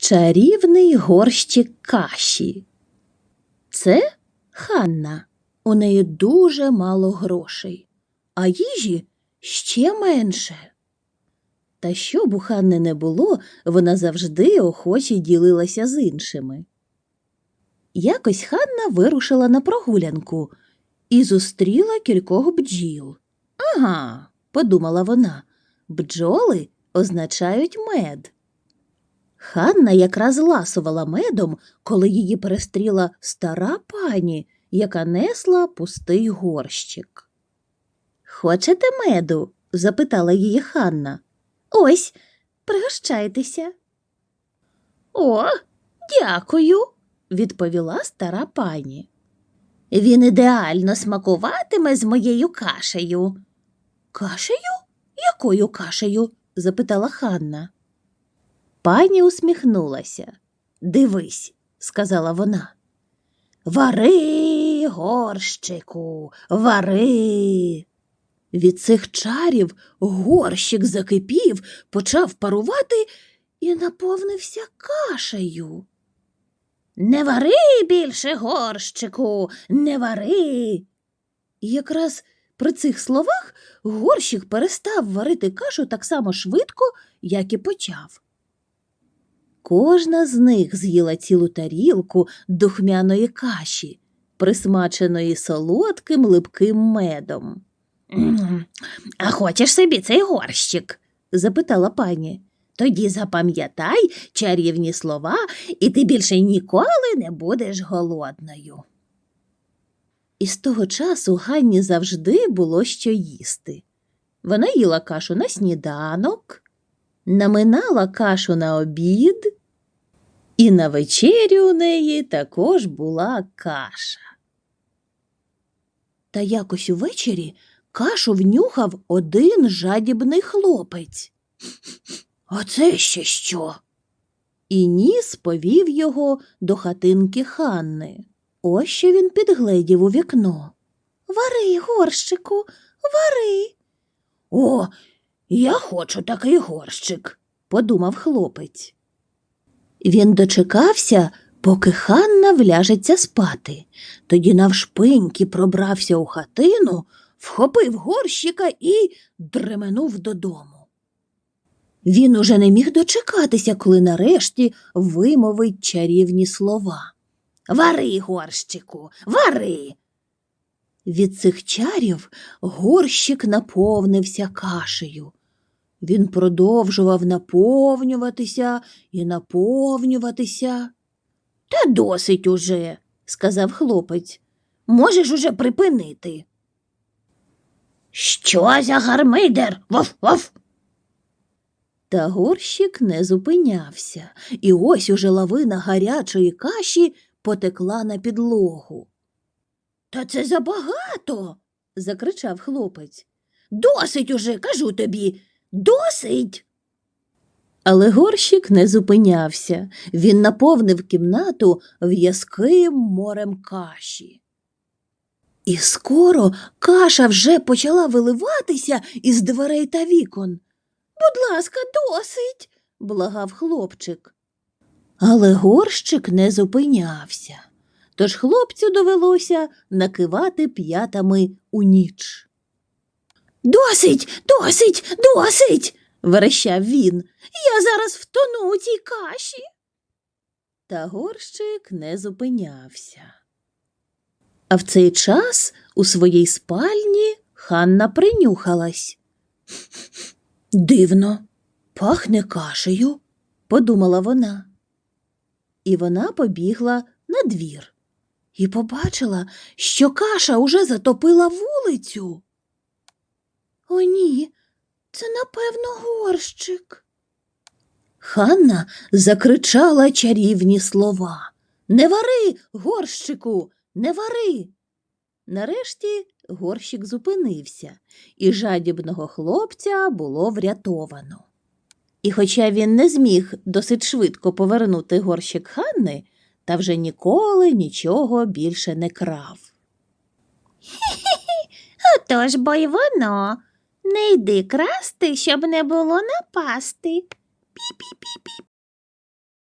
Чарівний горщик каші. Це Ханна. У неї дуже мало грошей, а їжі ще менше. Та що б у Ханни не було, вона завжди охоче ділилася з іншими. Якось Ханна вирушила на прогулянку і зустріла кількох бджіл. Ага, подумала вона, бджоли означають мед. Ханна якраз ласувала медом, коли її перестріла стара пані, яка несла пустий горщик. Хочете меду? запитала її Ханна. Ось, пригощайтеся. О, дякую, відповіла стара пані. Він ідеально смакуватиме з моєю кашею. Кашею? Якою кашею? запитала Ханна. Пані усміхнулася. Дивись, сказала вона. Вари, горщику, вари. Від цих чарів горщик закипів, почав парувати і наповнився кашею. Не вари більше, горщику, не вари. І якраз при цих словах горщик перестав варити кашу так само швидко, як і почав. Кожна з них з'їла цілу тарілку духмяної каші, присмаченої солодким липким медом. А хочеш собі цей горщик? запитала пані. Тоді запам'ятай чарівні слова, і ти більше ніколи не будеш голодною. І з того часу Ганні завжди було що їсти. Вона їла кашу на сніданок, наминала кашу на обід, і на вечерю у неї також була каша. Та якось увечері кашу внюхав один жадібний хлопець. А це ще що? І ніс повів його до хатинки Ханни. Ось що він підгледів у вікно. Вари, горщику, вари. О, я хочу такий горщик, подумав хлопець. Він дочекався, поки Ханна вляжеться спати. Тоді навшпиньки пробрався у хатину, вхопив горщика і дременув додому. Він уже не міг дочекатися, коли нарешті вимовить чарівні слова. Вари, горщику, вари. Від цих чарів горщик наповнився кашею. Він продовжував наповнюватися і наповнюватися. Та досить уже, сказав хлопець. Можеш уже припинити. Що за гармидер? Вов, вов. Та горщик не зупинявся, і ось уже лавина гарячої каші потекла на підлогу. Та це забагато. закричав хлопець. Досить уже, кажу тобі, досить. Але горщик не зупинявся. Він наповнив кімнату в'язким морем каші. І скоро каша вже почала виливатися із дверей та вікон. Будь ласка, досить, благав хлопчик. Але горщик не зупинявся, тож хлопцю довелося накивати п'ятами у ніч. Досить, досить, досить. верещав він. Я зараз втону у цій каші. Та горщик не зупинявся. А в цей час у своїй спальні Ханна принюхалась. Дивно, пахне кашею, подумала вона. І вона побігла на двір і побачила, що каша уже затопила вулицю. О, ні, це, напевно, горщик. Ханна закричала чарівні слова. Не вари, горщику, не вари. Нарешті горщик зупинився, і жадібного хлопця було врятовано. І хоча він не зміг досить швидко повернути горщик Ханни, та вже ніколи нічого більше не крав. Отож бо й воно. Не йди красти, щоб не було напасти. Пі-пі-пі-пі.